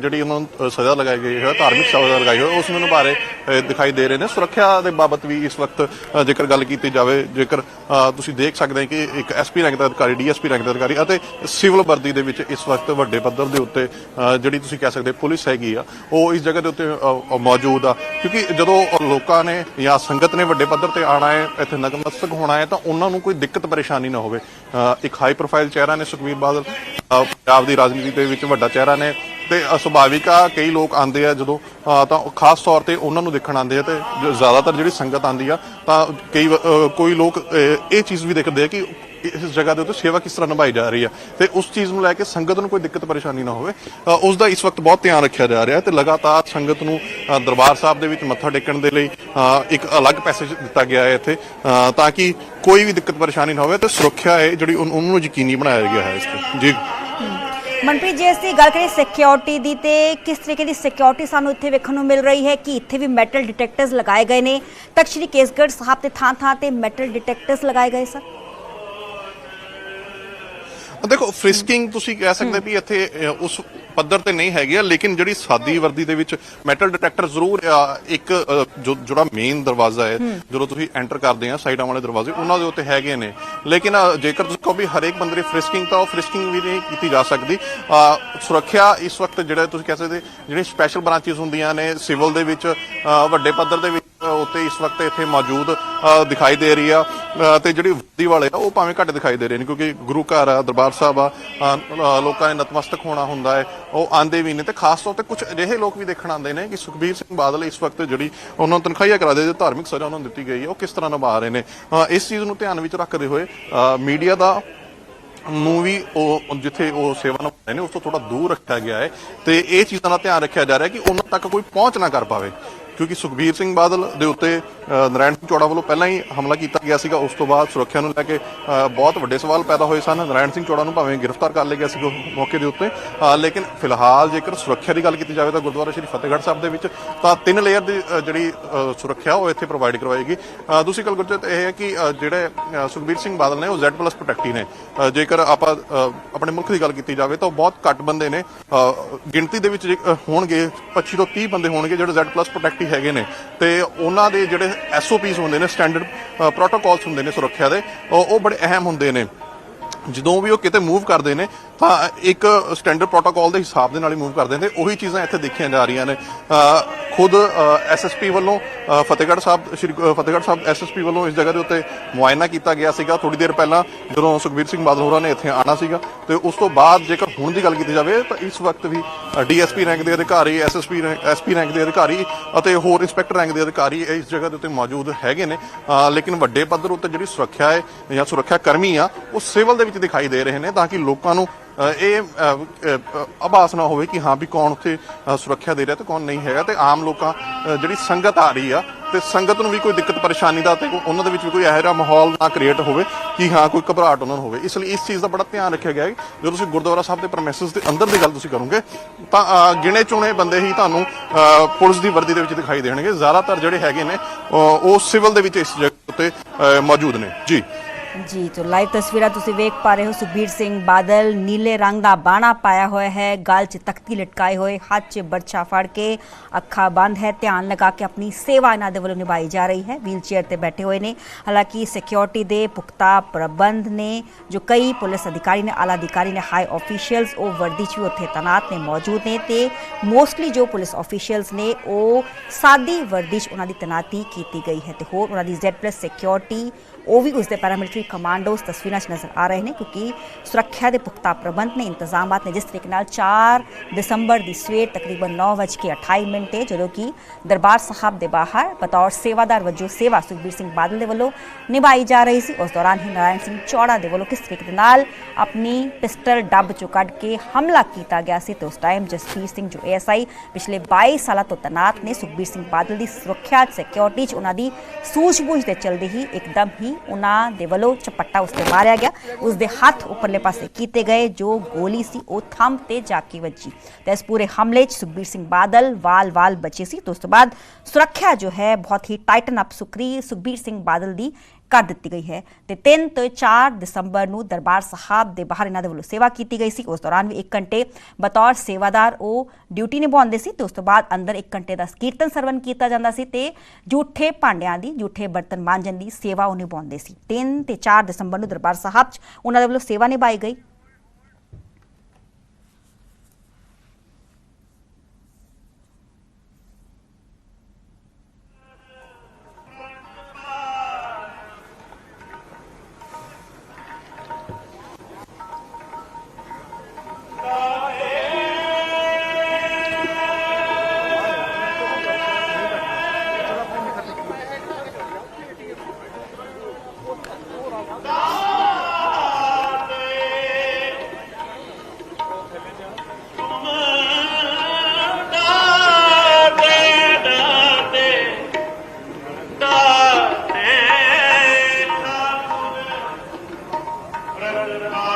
ਜਿਹੜੀ ਉਹਨਾਂ ਨੂੰ ਸਜ਼ਾ ਲਗਾਈ ਗਈ ਹੈ, ਧਾਰਮਿਕ ਸਜ਼ਾ ਲਗਾਈ ਹੋਈ ਉਸ ਨੂੰ ਨਿਭਾ ਰਹੇ ਦਿਖਾਈ ਦੇ ਰਹੇ ਨੇ। ਸੁਰੱਖਿਆ ਦੇ ਬਾਬਤ ਵੀ ਇਸ ਵਕਤ ਜੇਕਰ ਗੱਲ ਕੀਤੀ ਜਾਵੇ, ਜੇਕਰ ਤੁਸੀਂ ਦੇਖ ਸਕਦੇ ਹੋ ਕਿ ਇੱਕ ਐਸਪੀ ਰੈਂਕ ਦਾ ਅਧਿਕਾਰੀ, ਡੀਐਸਪੀ ਰੈਂਕ ਦਾ ਅਧਿਕਾਰੀ ਅਤੇ ਸਿਵਲ ਵਰਦੀ ਦੇ ਵਿੱਚ ਇਸ ਵਕਤ ਵੱਡੇ ਪੱਧਰ ਦੇ ਉੱਤੇ ਜਿਹੜੀ ਤੁਸੀਂ ਕਹਿ ਸਕਦੇ ਪੁਲਿਸ ਹੈਗੀ ਆ, ਉਹ ਇਸ ਜਗ੍ਹਾ ਦੇ ਉੱਤੇ ਮੌਜੂਦ ਆ। ਕਿਉਂਕਿ ਜਦੋਂ ਲੋਕਾਂ ਨੇ ਜਾਂ ਸੰਗਤ ਨੇ ਵੱਡੇ ਪੱਧਰ ਤੇ ਆਣਾ ਹੈ, ਇੱਥੇ ਨਤਮਸਤਕ ਹੋਣਾ ਹੈ, ਤਾਂ ਉਹਨਾਂ ਨੂੰ ਕੋਈ ਦਿੱਕਤ ਪਰੇਸ਼ਾਨੀ ਨਾ ਹੋਵੇ। ਇੱਕ ਹਾਈ ਪ੍ਰੋਫਾਈਲ ਚਿਹਰਾ ਨੇ ਸੁਖਬੀਰ ਬਾਦਲ ਪੰਜਾਬ ਦੀ ਰਾਜਨੀਤੀ ਦੇ ਵਿੱਚ ਵੱਡਾ ਚਿਹਰਾ ਨੇ ਤੇ ਅ, ਸੁਭਾਵਿਕ ਆ ਕਈ ਲੋਕ ਆਉਂਦੇ ਆ ਜਦੋਂ ਤਾਂ ਖਾਸ ਤੌਰ ਤੇ ਉਹਨਾਂ ਨੂੰ ਦੇਖਣ ਆਉਂਦੇ ਆ ਤੇ ਜ਼ਿਆਦਾਤਰ ਜਿਹੜੀ ਸੰਗਤ ਆਉਂਦੀ ਆ ਤਾਂ ਕਈ ਵ- ਕੋਈ ਲੋਕ ਇਹ ਚੀਜ਼ ਵੀ ਦੇਖਦੇ ਆ ਕਿ ਇਸ ਜਗ੍ਹਾ ਦੇ ਉੱਤੇ ਸੇਵਾ ਕਿਸ ਤਰ੍ਹਾਂ ਨਿਭਾਈ ਜਾ ਰਹੀ ਆ ਤੇ ਉਸ ਚੀਜ਼ ਨੂੰ ਲੈ ਕੇ ਸੰਗਤ ਨੂੰ ਕੋਈ ਦਿੱਕਤ, ਪਰੇਸ਼ਾਨੀ ਨਾ ਹੋਵੇ। ਉਸ ਦਾ ਇਸ ਵਕਤ ਬਹੁਤ ਧਿਆਨ ਰੱਖਿਆ ਜਾ ਰਿਹਾ ਤੇ ਲਗਾਤਾਰ ਸੰਗਤ ਨੂੰ ਦਰਬਾਰ ਸਾਹਿਬ ਦੇ ਵਿੱਚ ਮੱਥਾ ਟੇਕਣ ਦੇ ਲਈ ਇੱਕ ਅਲੱਗ ਪੈਸੇਜ ਦਿੱਤਾ ਗਿਆ ਹੈ ਇੱਥੇ ਤਾਂ ਕਿ ਕੋਈ ਵੀ ਦਿੱਕਤ, ਪਰੇਸ਼ਾਨੀ ਨਾ ਹੋਵੇ ਤੇ ਸੁਰੱਖਿਆ ਹੈ ਜਿਹੜੀ ਉਹਨੂੰ ਯਕੀਨੀ ਬਣਾਇਆ ਗਿਆ ਹੈ ਇਸ ਤੇ। ਜੀ। ਮਨਪ੍ਰੀਤ ਜੀ ਅਸੀਂ ਗੱਲ ਕਰੀਏ ਸਿਕਿਉਰਿਟੀ ਦੀ ਤੇ ਕਿਸ ਤਰੀਕੇ ਦੀ ਸਿਕਿਉਰਿਟੀ ਸਾਨੂੰ ਇੱਥੇ ਵੇਖਣ ਨੂੰ ਮਿਲ ਰਹੀ ਹੈ ਕਿ ਇੱਥੇ ਵੀ ਮੈਟਲ ਡਿਟੈਕਟਰਸ ਲਗਾਏ ਗਏ ਨੇ? ਤਖਤ ਸ਼੍ਰੀ ਕੇਸਗੜ੍ਹ ਸਾਹਿਬ ਤੇ ਥਾਂ ਥਾਂ ਤੇ ਮੈਟਲ ਡਿਟੈਕਟਰਸ ਲਗਾਏ ਗਏ, ਸਰ? ਦੇਖੋ ਫ੍ਰਿਸਕਿੰਗ ਤੁਸੀਂ ਕਹਿ ਸਕਦੇ ਵੀ ਇੱਥੇ ਅ, ਉਸ ਪੱਧਰ ਤੇ ਨਹੀਂ ਹੈਗੀ ਆ ਲੇਕਿਨ ਜਿਹੜੀ ਸਾਦੀ ਵਰਦੀ ਦੇ ਵਿੱਚ ਮੈਟਲ ਡਿਟੈਕਟਰ ਜ਼ਰੂਰ ਇੱਕ ਜੋ ਜਿਹੜਾ ਮੇਨ ਦਰਵਾਜ਼ਾ ਹੈ ਜਦੋਂ ਤੁਸੀਂ ਐਂਟਰ ਕਰਦੇ ਆ ਸਾਈਡਾਂ ਵਾਲੇ ਦਰਵਾਜ਼ੇ ਉਹਨਾਂ ਦੇ ਉੱਤੇ ਹੈਗੇ ਨੇ। ਲੇਕਿਨ ਜੇਕਰ ਤੁਸੀਂ ਕਹੋ ਵੀ ਹਰੇਕ ਬੰਦੇ ਦੀ ਫ੍ਰਿਸਕਿੰਗ ਤਾਂ ਉਹ ਫ੍ਰਿਸਕਿੰਗ ਵੀ ਨਹੀਂ ਕੀਤੀ ਜਾ ਸਕਦੀ। ਸੁਰੱਖਿਆ ਇਸ ਵਕਤ ਜਿਹੜਾ ਤੁਸੀਂ ਕਹਿ ਸਕਦੇ ਜਿਹੜੇ ਸਪੈਸ਼ਲ ਬ੍ਰਾਂਚਸ ਹੁੰਦੀਆਂ ਨੇ ਸਿਵਲ ਦੇ ਵਿੱਚ ਵੱਡੇ ਪੱਧਰ ਦੇ ਵਿੱਚ ਉੱਤੇ ਇਸ ਵਕਤ ਇੱਥੇ ਮੌਜੂਦ ਦਿਖਾਈ ਦੇ ਰਹੀ ਆ। ਤੇ ਜਿਹੜੀ ਵਰਦੀ ਵਾਲੇ ਆ ਉਹ ਭਾਵੇਂ ਘੱਟ ਦਿਖਾਈ ਦੇ ਰਹੇ ਨੇ ਕਿਉਂਕਿ ਗੁਰੂ ਘਰ ਆ ਦਰਬਾਰ ਸਾਹਿਬ ਆ ਲੋਕਾਂ ਨੇ ਨਤਮਸਤਕ ਹੋਣਾ ਹੁੰਦਾ ਹੈ। ਉਹ ਆਂਦੇ ਵੀ ਨੇ ਤੇ ਖਾਸ ਤੌਰ ਤੇ ਕੁਝ ਅਜਿਹੇ ਲੋਕ ਵੀ ਦੇਖਣ ਆਉਂਦੇ ਨੇ ਕਿ ਸੁਖਬੀਰ ਸਿੰਘ ਬਾਦਲ ਇਸ ਵਕਤ ਜਿਹੜੀ ਉਹਨਾਂ ਨੂੰ ਤਨਖਾਹੀਆ ਕਰਾ ਦੇ, ਜੋ ਧਾਰਮਿਕ ਸਜ਼ਾ ਉਹਨਾਂ ਨੂੰ ਦਿੱਤੀ ਗਈ ਹੈ, ਉਹ ਕਿਸ ਤਰ੍ਹਾਂ ਨਿਭਾ ਰਹੇ ਨੇ? ਇਸ ਚੀਜ਼ ਨੂੰ ਧਿਆਨ ਵਿੱਚ ਰੱਖਦੇ ਹੋਏ ਮੀਡੀਆ ਦਾ ਨੂੰ ਵੀ ਉਹ ਜਿੱਥੇ ਉਹ ਸੇਵਾ ਨਿਭਾਉਂਦੇ ਨੇ, ਉਸ ਤੋਂ ਥੋੜਾ ਦੂਰ ਰੱਖਿਆ ਗਿਆ ਹੈ ਤੇ ਇਹ ਚੀਜ਼ਾਂ ਦਾ ਧਿਆਨ ਰੱਖਿਆ ਜਾ ਰਿਹਾ ਕਿ ਉਹਨਾਂ ਤੱਕ ਕੋਈ ਪਹੁੰਚ ਨਾ ਕਰ ਪਾਵੇ। ਕਿਉਂਕਿ ਸੁਖਬੀਰ ਸਿੰਘ ਬਾਦਲ ਦੇ ਉੱਤੇ ਅ, ਨਰਾਇਣ ਸਿੰਘ ਚੋੜਾ ਵੱਲੋਂ ਪਹਿਲਾਂ ਹੀ ਹਮਲਾ ਕੀਤਾ ਗਿਆ ਸੀਗਾ। ਉਸ ਤੋਂ ਬਾਅਦ ਸੁਰੱਖਿਆ ਨੂੰ ਲੈ ਕੇ ਬਹੁਤ ਵੱਡੇ ਸਵਾਲ ਪੈਦਾ ਹੋਏ ਸਨ। ਨਰਾਇਣ ਸਿੰਘ ਚੋੜਾ ਨੂੰ ਭਾਵੇਂ ਗ੍ਰਿਫਤਾਰ ਕਰ ਲਿਆ ਗਿਆ ਸੀ ਉਸ ਮੌਕੇ ਦੇ ਉੱਤੇ। ਲੇਕਿਨ ਫਿਲਹਾਲ ਜੇਕਰ ਸੁਰੱਖਿਆ ਦੀ ਗੱਲ ਕੀਤੀ ਜਾਵੇ ਤਾਂ ਗੁਰਦੁਆਰਾ ਸ਼੍ਰੀ ਫਤਿਹਗੜ੍ਹ ਸਾਹਿਬ ਦੇ ਵਿੱਚ ਤਾਂ ਤਿੰਨ ਲੇਅਰ ਦੀ ਜਿਹੜੀ ਸੁਰੱਖਿਆ ਉਹ ਇੱਥੇ ਪ੍ਰੋਵਾਈਡ ਕਰਵਾਏਗੀ। ਦੂਸਰੀ ਗੱਲ ਗੁਰਜੀਤ ਇਹ ਹੈ ਕਿ ਜਿਹੜੇ ਸੁਖਬੀਰ ਸਿੰਘ ਬਾਦਲ ਨੇ ਉਹ Z+ ਪ੍ਰੋਟੈਕਟੀ ਨੇ। ਜੇਕਰ ਆਪਾਂ ਆਪਣੇ ਮੁਲਕ ਦੀ ਗੱਲ ਕੀਤੀ ਜਾਵੇ ਤਾਂ ਉਹ ਬਹੁਤ ਘੱਟ ਬੰਦੇ ਨੇ। ਗਿਣਤੀ ਦੇ ਵਿੱਚ ਜੇ, ਹੋਣਗੇ 25 ਤੋਂ 30 ਬੰਦੇ ਹੋਣਗੇ ਜਿਹੜੇ Z+ ਪ੍ਰੋਟੈਕਟੀ ਹੈਗੇ ਨੇ ਤੇ ਉਹਨਾਂ ਦੇ ਜਿਹੜੇ ਐਸਓਪੀਸ ਹੁੰਦੇ ਨੇ ਸਟੈਂਡਰਡ ਪ੍ਰੋਟੋਕਾਲਸ ਹੁੰਦੇ ਨੇ ਸੁਰੱਖਿਆ ਦੇ, ਉਹ ਉਹ ਬੜੇ ਅਹਿਮ ਹੁੰਦੇ ਨੇ। ਜਦੋਂ ਵੀ ਉਹ ਕਿਤੇ ਮੂਵ ਕਰਦੇ ਨੇ ਆਪਾਂ ਇੱਕ ਸਟੈਂਡਰਡ ਪ੍ਰੋਟੋਕਾਲ ਦੇ ਹਿਸਾਬ ਦੇ ਨਾਲ ਹੀ ਮੂਵ ਕਰਦੇ ਨੇ ਉਹੀ ਚੀਜ਼ਾਂ ਇੱਥੇ ਦੇਖੀਆਂ ਜਾ ਰਹੀਆਂ ਨੇ। ਅ, ਖੁਦ ਐਸਐਸਪੀ ਵੱਲੋਂ ਫਤਿਹਗੜ੍ਹ ਸਾਹਿਬ ਸ਼੍ਰੀ ਫਤਿਹਗੜ੍ਹ ਸਾਹਿਬ ਐਸਐਸਪੀ ਵੱਲੋਂ ਇਸ ਜਗ੍ਹਾ ਦੇ ਉੱਤੇ ਮੁਆਇਨਾ ਕੀਤਾ ਗਿਆ ਸੀਗਾ। ਥੋੜੀ ਦੇਰ ਪਹਿਲਾਂ ਜਦੋਂ ਸੁਖਬੀਰ ਸਿੰਘ ਬਾਦਲ ਹੋਰਾਂ ਨੇ ਇੱਥੇ ਆਣਾ ਸੀਗਾ ਤੇ ਉਸ ਤੋਂ ਬਾਅਦ ਜੇਕਰ ਹੁਣ ਦੀ ਗੱਲ ਕੀਤੀ ਜਾਵੇ ਤਾਂ ਇਸ ਵਕਤ ਵੀ ਡੀਐਸਪੀ ਰੈਂਕ ਦੇ ਅਧਿਕਾਰੀ ਐਸਐਸਪੀ ਐਸਪੀ ਰੈਂਕ ਦੇ ਅਧਿਕਾਰੀ ਅਤੇ ਹੋਰ ਇੰਸਪੈਕਟਰ ਰੈਂਕ ਦੇ ਅਧਿਕਾਰੀ ਇਸ ਜਗ੍ਹਾ ਦੇ ਉੱਤੇ ਮੌਜੂਦ ਹੈਗੇ ਨੇ। ਲੇਕਿਨ ਵੱਡੇ ਪੱਧਰ ਉੱਤੇ ਜਿਹੜੀ ਸੁਰੱਖਿਆ ਹੈ ਜਾਂ ਸੁਰੱਖਿਆ ਕਰਮੀ ਆ ਉਹ ਸਿਵਲ ਦੇ ਵਿੱਚ ਦਿਖਾਈ ਦੇ ਰਹੇ ਨੇ ਤਾਂ ਕਿ ਲੋਕਾਂ ਨੂੰ ਇਹ ਆਭਾਸ ਨਾ ਹੋਵੇ ਕਿ ਹਾਂ ਵੀ ਕੌਣ ਉੱਥੇ ਸੁਰੱਖਿਆ ਦੇ ਰਿਹਾ ਤੇ ਕੌਣ ਨਹੀਂ ਹੈਗਾ ਤੇ ਆਮ ਲੋਕਾਂ ਜਿਹੜੀ ਸੰਗਤ ਆ ਰਹੀ ਆ ਤੇ ਸੰਗਤ ਨੂੰ ਵੀ ਕੋਈ ਦਿੱਕਤ ਪਰੇਸ਼ਾਨੀ ਦਾ ਤੇ ਉਹਨਾਂ ਦੇ ਵਿੱਚ ਵੀ ਕੋਈ ਇਹੋ ਜਿਹਾ ਮਾਹੌਲ ਨਾ ਕ੍ਰੀਏਟ ਹੋਵੇ ਕਿ ਹਾਂ ਕੋਈ ਘਬਰਾਹਟ ਉਹਨਾਂ ਨੂੰ ਹੋਵੇ। ਇਸ ਲਈ ਇਸ ਚੀਜ਼ ਦਾ ਬੜਾ ਧਿਆਨ ਰੱਖਿਆ ਗਿਆ ਹੈ ਜਦੋਂ ਤੁਸੀਂ ਗੁਰਦੁਆਰਾ ਸਾਹਿਬ ਦੇ ਪ੍ਰਮਿਸਿਸ ਦੇ ਅੰਦਰ ਦੀ ਗੱਲ ਤੁਸੀਂ ਕਰੋਗੇ, ਤਾਂ ਗਿਣੇ ਚੁਣੇ ਬੰਦੇ ਹੀ ਤੁਹਾਨੂੰ ਪੁਲਿਸ ਦੀ ਵਰਦੀ ਦੇ ਵਿੱਚ ਦਿਖਾਈ ਦੇਣਗੇ। ਜ਼ਿਆਦਾਤਰ ਜਿਹੜੇ ਹੈਗੇ ਨੇ ਉਹ ਸਿਵਲ ਦੇ ਵਿੱਚ ਇਸ ਜਗ੍ਹਾ ਉੱਤੇ ਮੌਜੂਦ ਨੇ। ਜੀ। ਜੀ ਤੋਂ ਲਾਈਵ ਤਸਵੀਰਾਂ ਤੁਸੀਂ ਵੇਖ ਪਾ ਰਹੇ ਹੋ ਸੁਖਬੀਰ ਸਿੰਘ ਬਾਦਲ ਨੀਲੇ ਰੰਗ ਦਾ ਬਾਣਾ ਪਾਇਆ ਹੋਇਆ ਹੈ, ਗਾਲ 'ਚ ਤਖਤੀ ਲਟਕਾਏ ਹੋਏ, ਹੱਥ 'ਚ ਬਰਛਾ ਫੜ ਕੇ ਅੱਖਾਂ ਬੰਦ ਹੈ, ਧਿਆਨ ਲਗਾ ਕੇ ਆਪਣੀ ਸੇਵਾ ਇਹਨਾਂ ਦੇ ਵੱਲੋਂ ਨਿਭਾਈ ਜਾ ਰਹੀ ਹੈ, ਵੀਲ ਚੇਅਰ ਤੇ ਬੈਠੇ ਹੋਏ ਨੇ। ਹਾਲਾਂਕਿ ਸਿਕਿਉਰਿਟੀ ਦੇ ਪੁਖਤਾ ਪ੍ਰਬੰਧ ਨੇ, ਜੋ ਕਈ ਪੁਲਿਸ ਅਧਿਕਾਰੀ ਨੇ, ਆਲਾ ਅਧਿਕਾਰੀ ਨੇ ਹਾਈ ਆਫੀਸ਼ੀਅਲਸ ਉਹ ਵਰਦੀ 'ਚ ਵੀ ਉੱਥੇ ਤੈਨਾਤ ਨੇ, ਮੌਜੂਦ ਨੇ ਤੇ ਮੋਸਟਲੀ ਜੋ ਪੁਲਿਸ ਆਫੀਸ਼ੀਅਲਸ ਨੇ, ਉਹ ਸਾਦੀ ਵਰਦੀ 'ਚ ਉਹਨਾਂ ਦੀ ਤੈਨਾਤੀ ਕੀਤੀ ਗਈ ਹੈ ਤੇ ਹੋਰ ਉਹਨਾਂ ਦੀ Z+ ਸਿਕਿਉਰਿਟੀ ਉਹ ਵੀ ਉਸ ਦੇ ਪੈਰਾਮਿਲਟਰੀ ਕਮਾਂਡੋਸ ਤਸਵੀਰਾਂ 'ਚ ਨਜ਼ਰ ਆ ਰਹੇ ਨੇ ਕਿਉਂਕਿ ਸੁਰੱਖਿਆ ਦੇ ਪੁਖਤਾ ਪ੍ਰਬੰਧ ਨੇ, ਇੰਤਜ਼ਾਮਾਤ ਨੇ ਜਿਸ ਤਰੀਕੇ ਨਾਲ 4 ਦਸੰਬਰ ਦੀ ਸਵੇਰ ਤਕਰੀਬਨ 9:28 ਮਿੰਟ ਤੇ ਜਦੋਂ ਕਿ ਦਰਬਾਰ ਸਾਹਿਬ ਦੇ ਬਾਹਰ ਬਤੌਰ ਸੇਵਾਦਾਰ ਵਜੋਂ ਸੇਵਾ ਸੁਖਬੀਰ ਸਿੰਘ ਬਾਦਲ ਦੇ ਵੱਲੋਂ ਨਿਭਾਈ ਜਾ ਰਹੀ ਸੀ। ਉਸ ਦੌਰਾਨ ਹੀ ਨਾਰਾਇਣ ਸਿੰਘ ਚੌੜਾ ਦੇ ਵੱਲੋਂ ਕਿਸ ਤਰੀਕੇ ਦੇ ਨਾਲ ਆਪਣੀ ਪਿਸਟਲ ਡੱਬ ਚੋਂ ਕੱਢ ਕੇ ਹਮਲਾ ਕੀਤਾ ਗਿਆ ਸੀ ਤੇ ਉਸ ਟਾਈਮ ਜਸਵੀਰ ਸਿੰਘ ਜੋ ਏਐਸਆਈ ਪਿਛਲੇ 22 ਸਾਲਾਂ ਤੋਂ ਤੈਨਾਤ ਨੇ, ਸੁਖਬੀਰ ਸਿੰਘ ਬਾਦਲ ਦੀ ਸੁਰੱਖਿਆ ਸਿਕਿਉਰਿਟੀ 'ਚ ਉਹਨਾਂ ਦੀ ਸੂਝ-ਬੂਝ ਦੇ ਚਲਦੇ ਹੀ ਇੱਕਦਮ ਹੀ ਸੀ ਉਹਨਾਂ ਦੇ ਵੱਲੋਂ ਚਪੱਟਾ ਉਸ ਤੇ ਮਾਰਿਆ ਗਿਆ। ਉਸ ਦੇ ਹੱਥ ਉੱਪਰਲੇ ਪਾਸੇ ਕੀਤੇ ਗਏ ਜੋ ਗੋਲੀ ਸੀ, ਉਹ ਥੰਮ ਤੇ ਜਾ ਕੇ ਵੱਜੀ। ਤੇ ਇਸ ਪੂਰੇ ਹਮਲੇ 'ਚ ਸੁਖਬੀਰ ਸਿੰਘ ਬਾਦਲ ਵਾਲ-ਵਾਲ ਬਚੇ ਸੀ। ਤੇ ਉਸ ਤੋਂ ਬਾਅਦ ਸੁਰੱਖਿਆ ਜੋ ਹੈ ਬਹੁਤ ਹੀ ਟਾਈਟਨ ਅਪ ਸੁਖਰੀ ਸੁਖਬੀਰ ਸਿੰਘ ਬਾਦਲ ਦੀ ਕਰ ਦਿੱਤੀ ਗਈ ਹੈ ਤੇ 3 ਤੋਂ 4 ਦਸੰਬਰ ਨੂੰ ਦਰਬਾਰ ਸਾਹਿਬ ਦੇ ਬਾਹਰ ਇਹਨਾਂ ਦੇ ਵੱਲੋਂ ਸੇਵਾ ਕੀਤੀ ਗਈ ਸੀ। ਉਸ ਦੌਰਾਨ ਵੀ 1 ਘੰਟੇ ਬਤੌਰ ਸੇਵਾਦਾਰ ਉਹ ਡਿਊਟੀ ਨਿਭਾਉਂਦੇ ਸੀ ਤੇ ਉਸ ਤੋਂ ਬਾਅਦ ਅੰਦਰ 1 ਘੰਟੇ ਦਾ ਕੀਰਤਨ ਸਰਵਨ ਕੀਤਾ ਜਾਂਦਾ ਸੀ ਤੇ ਝੂਠੇ ਭਾਂਡਿਆਂ ਦੀ ਝੂਠੇ ਬਰਤਨ ਮਾਂਜਣ ਦੀ ਸੇਵਾ ਉਹ ਨਿਭਾਉਂਦੇ ਸੀ। 3 ਤੇ 4 ਦਸੰਬਰ ਨੂੰ ਦਰਬਾਰ ਸਾਹਿਬ 'ਚ ਉਹਨਾਂ ਦੇ ਵੱਲੋਂ ਸੇਵਾ ਨਿਭਾਈ ਗਈ। Hare Rama.